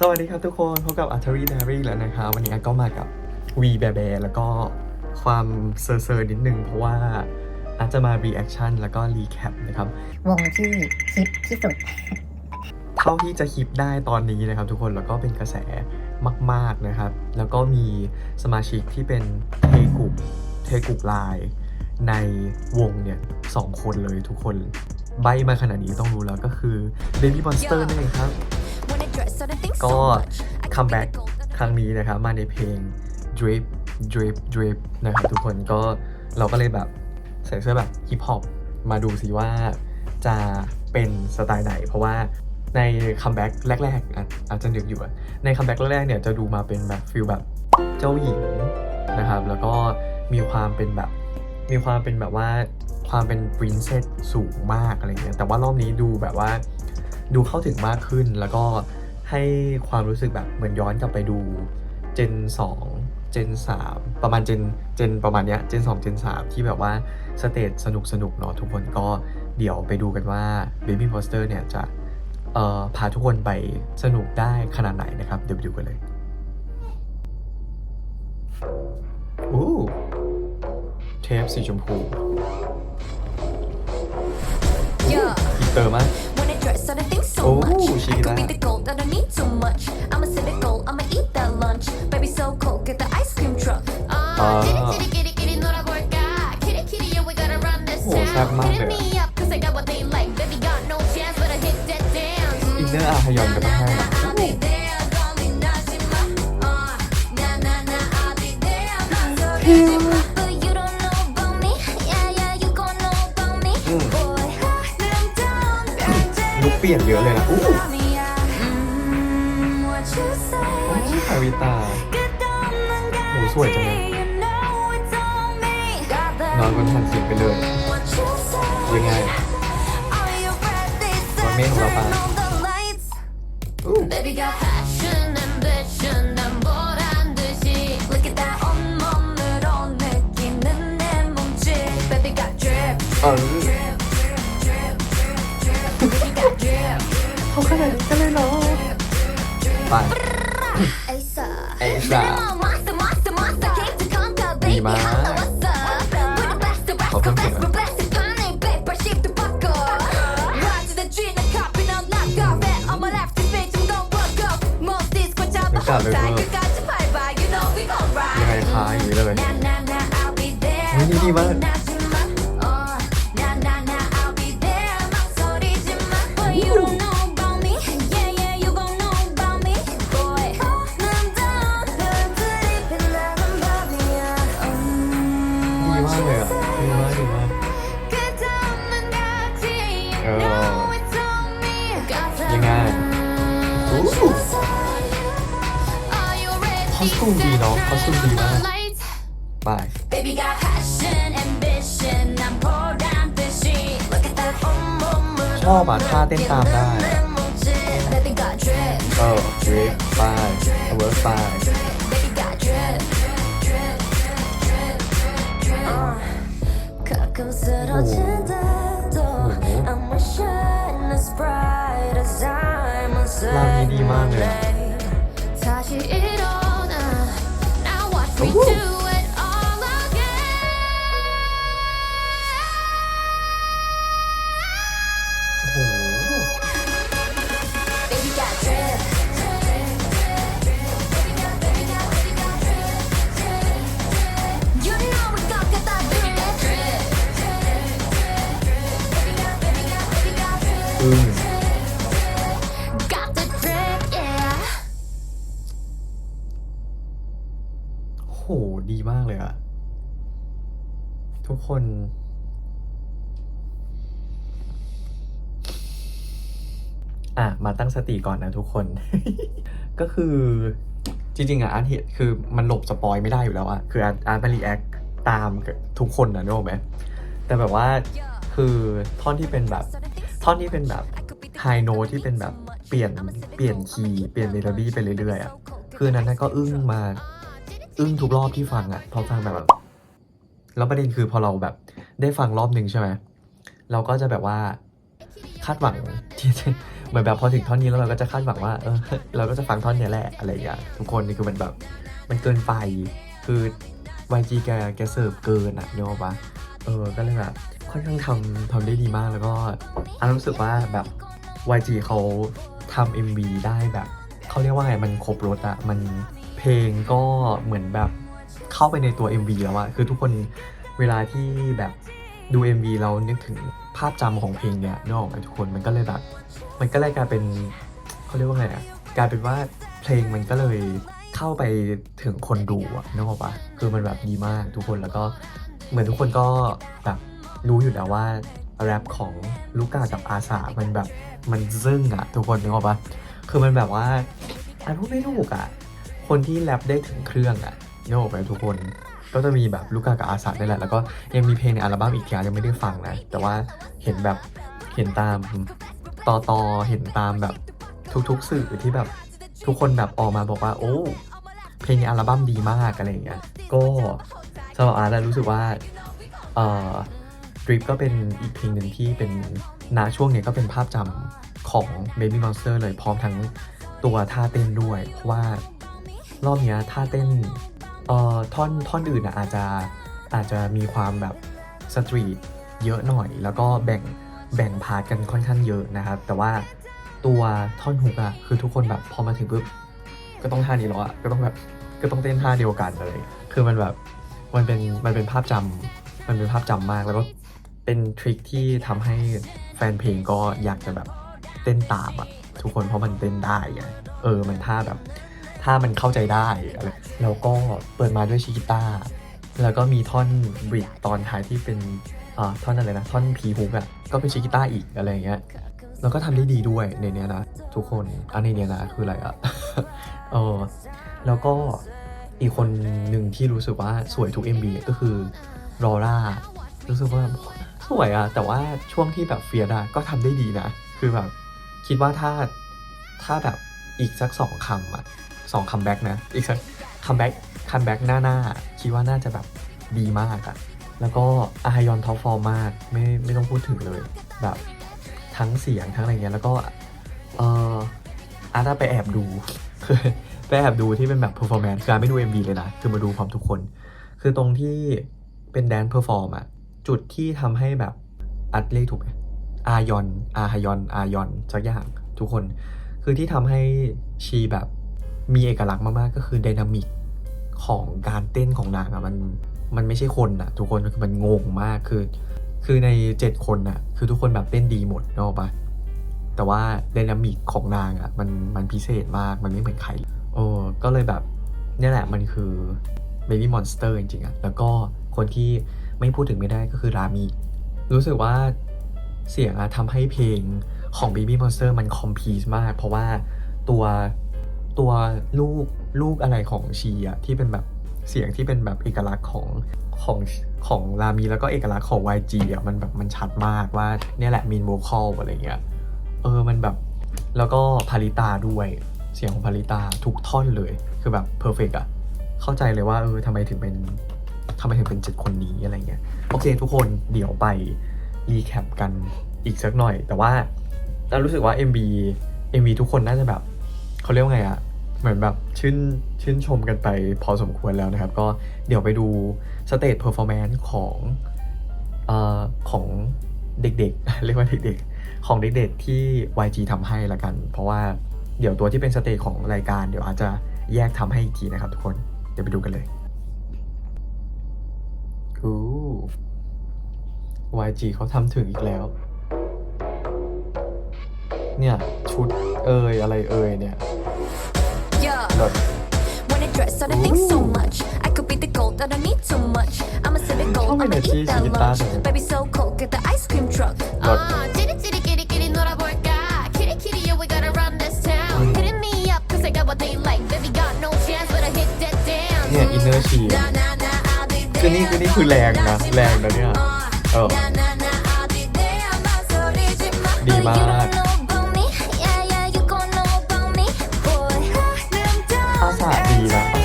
สวัสดีครับทุกคนพบกับอั t รี d ด r y แล้วนะคะวันนี้อาก็มากับวีแบแบแล้วก็ความเซอร์เซอร์นิดนึง เพราะว่าอาจจะมา reaction แล้วก็ recap นะครับ วงที่ฮิตที่สุด เท่าที่จะคิดได้ตอนนี้นะครับทุกคนแล้วก็เป็นกระแสมาก ๆนะครับ แล้วก็มีสมาชิกที่เป็นเทกลุ่มเทกลุ่มไลน์ในวงเนี่ยสองคนเลยทุกคน ใบมาขนาดนี้ต้องรู้แล้วก็คือ Baby Monster นั่นเองครับ ก็คัคัมมแบ็แบ็กกครั้งนี้นะครับ มาในเพลง Drip Drip Drip นะครับทุกคนก็เราก็เลยแบบใส่เสื้อแบบฮิปฮอปมาดูสิว่าจะเป็นสไตล์ไหน เพราะว่าในคัมแบ็กแรกๆอะอาจจะนึกอยู่อะในคัมแบ็กแรกๆเนี่ยจะดูมาเป็นแบบฟิลแบบเจ้าหญิงนะครับ แล้วก็มีความเป็นแบบ มีความเป็นแบบว่าความเป็นปรินเซสสูงมากอะไรเงี้ยแต่ว่ารอบนี้ดูแบบว่าดูเข้าถึงมากขึ้นแล้วก็ ให้ความรู้สึกแบบเหมือนย้อนกลับไปดูเจน2เจน3ประมาณเจนเจนประมาณเนี้ยเจน2เจน3ที่แบบว่าสเตจสนุกสนุกๆเนาะทุกคนก็เดี๋ยวไปดูกันว่า Baby Poster เนี่ยจะเอ่อพาทุกคนไปสนุกได้ขนาดไหนนะครับ เดี๋ยวไปดูกันเลยอู้เทปสีชมพูอินเตอร์มาก dress, I don't think so Ooh, much. She I could that. be the gold, I need too much. I'm a cynical, I'ma eat that lunch. Baby, so cold, get the ice cream truck. Ah, 아. kitty, kitty, kitty, kitty, 놀아볼까? Kitty, kitty, yeah, we gotta run this town. Hit me up, cause I got what they like. Baby, got no chance, but I hit that dance. 이제는 아, 연결을 해야 I'll be there, don't be. Uh, na, na, na, I'll be there, I'm not so ลุกเปลี่ยนเยอะเลยนะอู้ Mm, what you โอ้ say คาริตาโหสวยจังเลยนอนบนแผ่นเสียงไปเลยยังไงวันเมฆของเราปะอู้ Baby เขาขนาดนี้กันเลยเหรอ ไป ไอ้สาดีมากขอบคุณเก่งมากรู้จักเลยเวอร์ยังไงคะอย่างนี้เลยนี่ดีมาก Girl ยังไง?อู้คอสตูมดีเนาะคอสตูมดีมากไป Baby got passion ambition I'm bored I'm busy. Look at that ชอบอ่ะท่าเต้นตามได้ Baby got drip oh, เออดริปไปเวิร์กไป Baby got drip. Uh, โอ้ Yeah. คน อะ มาตั้งสติก่อนนะทุกคน ก็คือจริงๆอะอาร์ตเห็นคือมันหลบสปอยไม่ได้อยู่แล้วอะ คืออาร์ตอาร์ตมารีแอคตามทุกคนนะนึกออกไหมแต่แบบว่าคือท่อนที่เป็นแบบ ท่อนที่เป็นแบบไฮโนที่เป็นแบบเปลี่ยนเปลี่ยนคีย์เปลี่ยนเมโลดี้ไปเรื่อยๆอะคืออนนั้นก็อึ้งมา อึ้งทุกรอบที่ฟังอะพอฟังแบบ แล้วประเด็นคือพอเราแบบได้ฟังรอบหนึ่งใช่ไหมเราก็จะแบบว่าคาดหวังที่เหมือนแบบพอถึงท่อนนี้แล้วเราก็จะคาดหวังว่าเออเราก็จะฟังท่อนนี้แหละอะไรอย่างเงี้ยทุกคนนี่คือมันแบบมันเกินไปคือ YG แกแกเสิร์ฟเกินอะเนอะปะเออก็เลยแบบค่อนข้างทำทำได้ดีมากแล้วก็อันรู้สึกว่าแบบ YG เขาทำ MV ได้แบบเขาเรียกว่าไงมันครบรถอะมันเพลงก็เหมือนแบบ เข้าไปในตัว MV แล้วอะคือทุกคนเวลาที่แบบดู MV เรานึกถึงภาพจำของเพลงเนี่ยนึกออกไหมทุกคนมันก็เลยแบบมันก็เลยกลายเป็นเขาเรียกว่าไงอะกลายเป็นว่าเพลงมันก็เลยเข้าไปถึงคนดูอะนึกออกปะคือมันแบบดีมากทุกคนแล้วก็เหมือนทุกคนก็แบบรู้อยู่แล้วว่าแรปของลูก้ากับอาสามันแบบมันซึ่งอะทุกคนนึกออกปะคือมันแบบว่าอันพูดไม่ถูกอะคนที่แรปได้ถึงเครื่องอะ นอกไหมทุกคน ก็จะมีแบบลูก้ากับอาสาได้แหละ แล้วก็ยังมีเพลงในอัลบั้มอีกทียังไม่ได้ฟังนะ แต่ว่าเห็นแบบเห็นตามต่อต่อเห็นตามแบบทุกๆสื่อที่แบบทุกคนแบบออกมาบอกว่า โอ้ เพลงในอัลบั้มดีมากอะไรอย่างเงี้ย ก็สำหรับอาร์ตรู้สึกว่าเอ่อดริปก็เป็นอีกเพลงหนึ่งที่เป็นณช่วงเนี้ยก็เป็นภาพจำของ Baby Monster เลยพร้อมทั้งตัวท่าเต้นด้วย เพราะว่ารอบเนี้ยท่าเต้น เอ่อท่อนท่อนอื่นอะอาจจะอาจจะมีความแบบสตรีทเยอะหน่อย แล้วก็แบ่งแบ่งพาร์ทกันค่อนข้างเยอะนะครับ แต่ว่าตัวท่อนฮุกอะคือทุกคนแบบพอมาถึงปุ๊บก็ต้องท่านี้แล้วอะก็ต้องแบบก็ต้องเต้นท่าเดียวกันอะไรคือมันแบบมันเป็นมันเป็นภาพจำมันเป็นภาพจำมากแล้วก็เป็นทริคที่ทำให้แฟนเพลงก็อยากจะแบบเต้นตามอะทุกคนเพราะมันเต้นได้ไงเออมันท่าแบบ ถ้ามันเข้าใจได้อะไรแล้วก็เปิดมาด้วยชิกิต้าแล้วก็มีท่อนบริดตอนท้ายที่เป็นอ่าท่อนอะไรนะ ท่อนพีฮุกอะก็เป็นชิกิต้าอีกอะไรเงี้ยแล้วก็ทำได้ดีด้วยในเนี้ยนะ ทุกคนอันในเนี้ยนะคืออะไรอะเออแล้วก็อีกคนหนึ่งที่รู้สึกว่าสวยทุก MV ก็คือรอร่ารู้สึกว่าสวยอะแต่ว่าช่วงที่แบบเฟียดะก็ทำได้ดีนะ คือแบบคิดว่าถ้าถ้าแบบอีกสักสองคำอะ สองคัมแบ็กนะ อีกสักคัมแบ็กคัมแบ็กหน้าหน้าคิดว่าน่าจะแบบดีมากอะแล้วก็อาฮยอนท็อปฟอร์มมากไม่ไม่ต้องพูดถึงเลยแบบทั้งเสียงทั้งอะไรเงี้ยแล้วก็เอออาร์ตไปแอบดูคือไปแอบดูที่เป็นแบบเพอร์ฟอร์แมนซ์คืออารไม่ดู MV เลยนะ คือมาดูพร้อมทุกคน คือตรงที่เป็นแดนเพอร์ฟอร์มอะจุดที่ทำให้แบบอัดเลขถูกไหมอายอน อาฮยอน อายอนสักอย่างทุกคน คือที่ทำให้ชีแบบ มีเอกลักษณ์มาก ๆ ก็คือไดนามิกของการเต้นของนางอะมันมันไม่ใช่คนอะทุกคนคือมันงงมากคือ คือใน 7 คนอะคือทุกคนแบบเต้นดีหมดเนอะปะแต่ว่าไดนามิกของนางอะมันมันพิเศษมากมันไม่เหมือนใครโอ้ก็เลยแบบนี่แหละมันคือ Baby Monster จริงๆอะแล้วก็คนที่ไม่พูดถึงไม่ได้ก็คือรามี รู้สึกว่าเสียงอะทำให้เพลงของ Baby Monster มันคอมพีสมาก เพราะว่าตัว ตัวลูกลูกอะไรของชีอะที่เป็นแบบเสียงที่เป็นแบบเอกลักษณ์ของของของรามีแล้วก็เอกลักษณ์ของ YG อะมันแบบมันชัดมากว่าเนี่ยแหละมีนโวคอลอะไรเงี้ยเออมันแบบแล้วก็พาริตาด้วยเสียงของพาริตาทุกท่อนเลย คือแบบเพอร์เฟกอะเข้าใจเลยว่าเออทำไมถึงเป็นทำไมถึงเป็นเจ็ดคนนี้อะไรเงี้ยโอเค ทุกคนเดี๋ยวไปรีแคปกันอีกสักหน่อย แต่ว่าเรารู้สึกว่า MV MV ทุกคนน่าจะแบบเขาเรียกว่าไงอะ เหมือนแบบชื่นชื่นชมกันไปพอสมควรแล้วนะครับ ก็เดี๋ยวไปดูสเตจเพอร์ฟอร์แมนซ์ของเอ่อของเด็กๆ เรียกว่าเด็กๆ ของเด็กๆ ที่ YG ทำให้ละกัน เพราะว่าเดี๋ยวตัวที่เป็นสเตจของรายการเดี๋ยวอาจจะแยกทำให้อีกทีนะครับทุกคน เดี๋ยวไปดูกันเลยกู YG เขาทำถึงอีกแล้ว เนี่ย ชุดเอ่ยอะไรเอ่ยเนี่ย Yeah. แบบ When I dress, I don't think so Ooh. much. I could be the gold that I need too much. I'm a civic gold, 처음에 I'ma 냈지, eat that 지금 lunch. 따서. Baby, so cold, get the ice cream truck. 너- Uh, 찌릿찌릿끼리끼리 놀아볼까? kitty, yeah, we gotta run this town. 음. Hitting me up, cause I got what they like. Baby, got no chance, but I hit that dance. เนี่ยอินเนอร์ชี Nah, nah, nah, I'll be คือนี่คือนี่คือแรงนะ แรงนะเนี่ย เออ Nah, nah, nah, I'll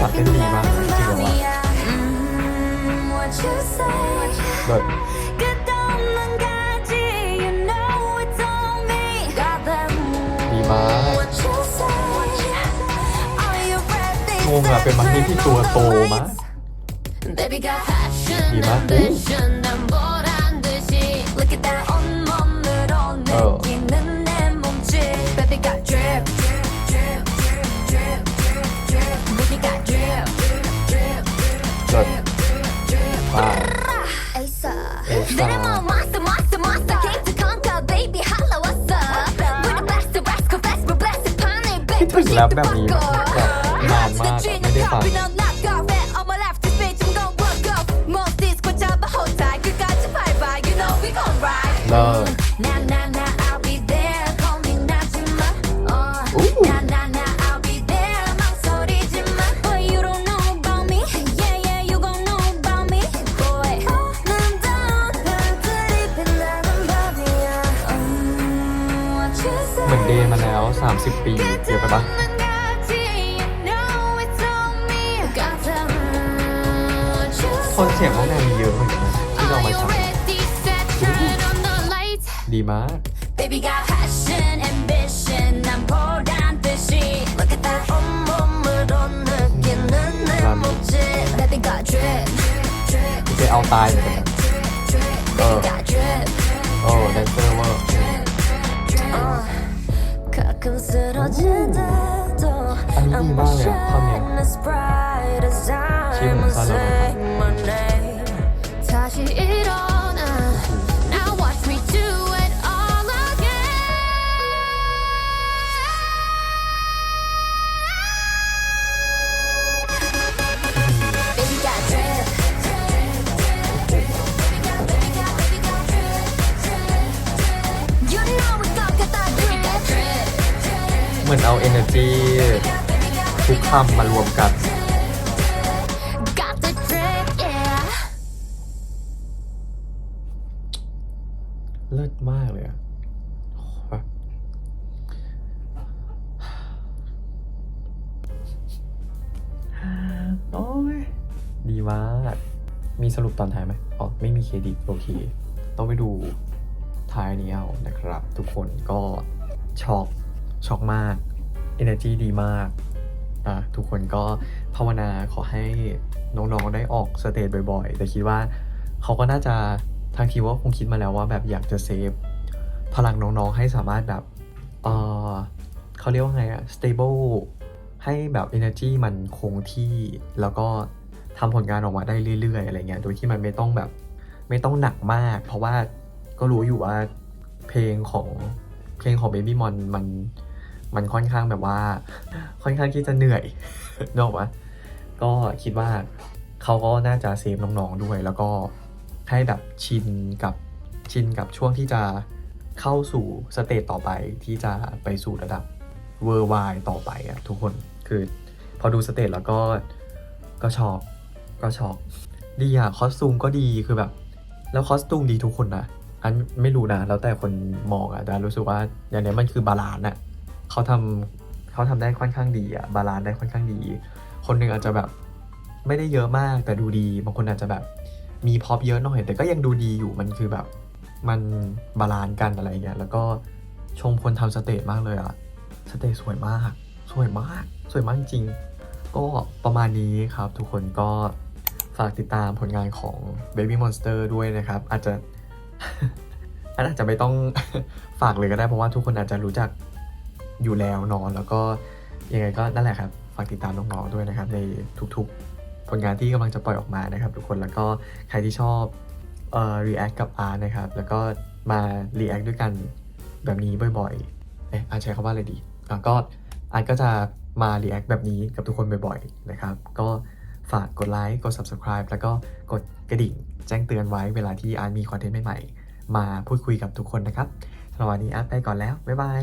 สาวเต้นดีมากจริงหรอวะแบบงงอะเป็นมังคีที่ตัวโตมากดีมากเออ แรปแบบนี้แบบนานมากอะไม่ได้ฟังเลิศ ดมาแล้ว 30 ปีเยอะไปปะคนเสียงของแนนมีเยอะเหมือนกันะที่เรามาทำดีมาก Baby Okay, เอาตายเลยนะเออ โอ้แดนเซอร์ว่า 가끔 쓰러질 때도 I'm a shine as bright as I'm a same my name 다시 เอนเอา energy ทุกคำมารวมกัน เลิศมากเลยอะโอ้ยดีมาก มีสรุปตอนท้ายไหมอ๋อ ไม่มีเครดิตโอเค ต้องไปดูท้ายนี้เอานะครับ ทุกคนก็ช็อกช็อกมาก energy ดีมากอะทุกคนก็ภาวนาขอให้น้องๆได้ออกสเตจบ่อยๆ แต่คิดว่าเขาก็น่าจะทางทีว่าคงคิดมาแล้วว่าแบบอยากจะเซฟพลังน้องๆให้สามารถแบบเออเขาเรียกว่าไงอะ stable ให้แบบ energy มันคงที่แล้วก็ทำผลงานออกมาได้เรื่อยๆ อะไรเงี้ย โดยที่มันไม่ต้องแบบไม่ต้องหนักมาก เพราะว่าก็รู้อยู่ว่าเพลงของเพลงของ Baby Mon มัน มันค่อนข้างแบบว่า ค่อนข้างที่จะเหนื่อยนกออกปะก็คิดว่าเขาก็น่าจะเซฟน้องๆด้วย แล้วก็ให้แบบชินกับชินกับช่วงที่จะเข้าสู่สเตจต่อไปที่จะไปสู่ระดับเวอร์ไวต่อไปอะทุกคนคือพอดูสเตจแล้วก็ก็ชอบก็ชอบดีอะคอสตูมก็ดีคือแบบ แล้วคอสตูมดีทุกคนนะอันไม่รู้นะแล้วแต่คนมองอะแต่รู้สึกว่าอย่างเนี้ยมันคือบาลานซ์อะ เขาทำเขาทำได้ค่อนข้างดีอะบาลานซ์ได้ค่อนข้างดี คนหนึ่งอาจจะแบบไม่ได้เยอะมากแต่ดูดี บางคนอาจจะแบบมีพอปเยอะหน่อย แต่ก็ยังดูดีอยู่มันคือแบบมันบาลานซ์กันอะไรเงี้ยแล้วก็ชมคนทำสเตจมากเลยอะสเตจสวยมาก สวยมาก สวยมากจริง ก็ประมาณนี้ครับ ทุกคนก็ฝากติดตามผลงานของ Baby Monster ด้วยนะครับ อาจจะอาจจะไม่ต้องฝากเลยก็ได้เพราะว่าทุกคนอาจจะรู้จัก อยู่แล้วนอนแล้วก็ยังไงก็นั่นแหละครับฝากติดตามน้องๆด้วยนะครับ ในทุกๆผลงานที่กำลังจะปล่อยออกมานะครับ ทุกคนแล้วก็ใครที่ชอบเอ่อ react กับอาร์นะครับ แล้วก็มา react ด้วยกันแบบนี้บ่อยๆเอ๊ะอาร์ใช้คำว่าอะไรดีอะก็อาร์ก็จะมา react แบบนี้กับทุกคนบ่อยๆนะครับ ก็ฝากกดไลค์กด subscribe แล้วก็กดกระดิ่งแจ้งเตือนไว้เวลาที่อาร์มีคอนเทนต์ใหม่ๆ มาพูดคุยกับทุกคนนะครับสำหรับวันนี้อาร์ไปก่อนแล้ว บ๊ายบาย